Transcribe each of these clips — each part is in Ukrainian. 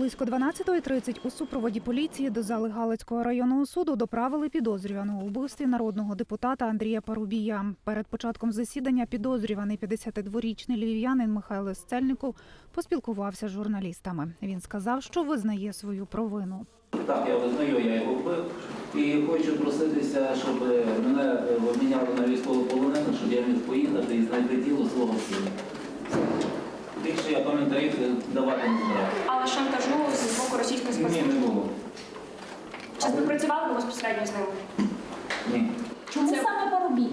Близько 12.30 у супроводі поліції до зали Галицького районного суду доправили підозрюваного у вбивстві народного депутата Андрія Парубія. Перед початком засідання підозрюваний 52-річний львів'янин Михайло Сцельников поспілкувався з журналістами. Він сказав, що визнає свою провину. Так, я визнаю, я його вбив. І хочу проситися, щоб мене обміняли на військовополонених, щоб я міг поїхати і знайти тіло свого сина. Більше я коментарів давати не збираю. Але шантажу Ні, не було. Чи ви безпосередньо з ним? Ні. Чому Це- саме Парубій?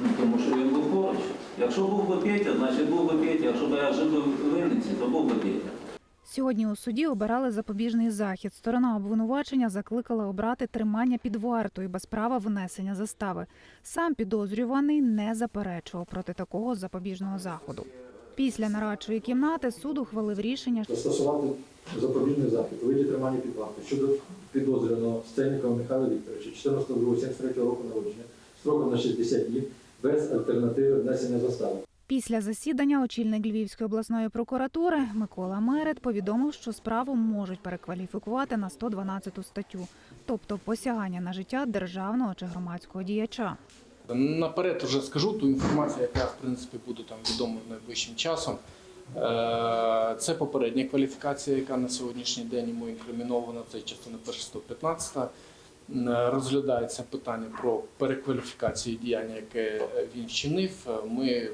Ну, тому що він був поруч. Якщо був би Петя, значить був би Петя. Якщо б я жив би в Винниці, то був би Петя. Сьогодні у суді обирали запобіжний захід. Сторона обвинувачення закликала обрати тримання під вартою без права внесення застави. Сам підозрюваний не заперечував проти такого запобіжного заходу. Після нарадчої кімнати суд ухвалив рішення, застосувати запобіжний захід у виді тримання під вартою щодо підозрюваного Сцельникова Михайла Вікторовича 14.02.73 року народження строком на 60 днів без альтернативи внесення застави. Після засідання очільник Львівської обласної прокуратури Микола Мерет повідомив, що справу можуть перекваліфікувати на 112 статтю, тобто посягання на життя державного чи громадського діяча. Наперед вже скажу ту інформацію, яка в принципі буде там відома найближчим часом. Е, Це попередня кваліфікація, яка на сьогоднішній день йому інкримінована. Це частина перша 115. Е, Розглядається питання про перекваліфікацію діяння, яке він вчинив. Е, Ми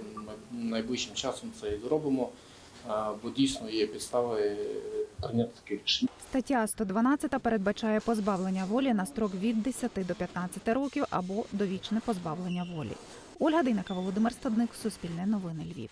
найближчим часом це і зробимо, бо дійсно є підстави е, прийняти таке рішення. Стаття 112 передбачає позбавлення волі на строк від 10 до 15 років або довічне позбавлення волі. Ольга Дейнака, Володимир Стадник, Суспільне новини Львів.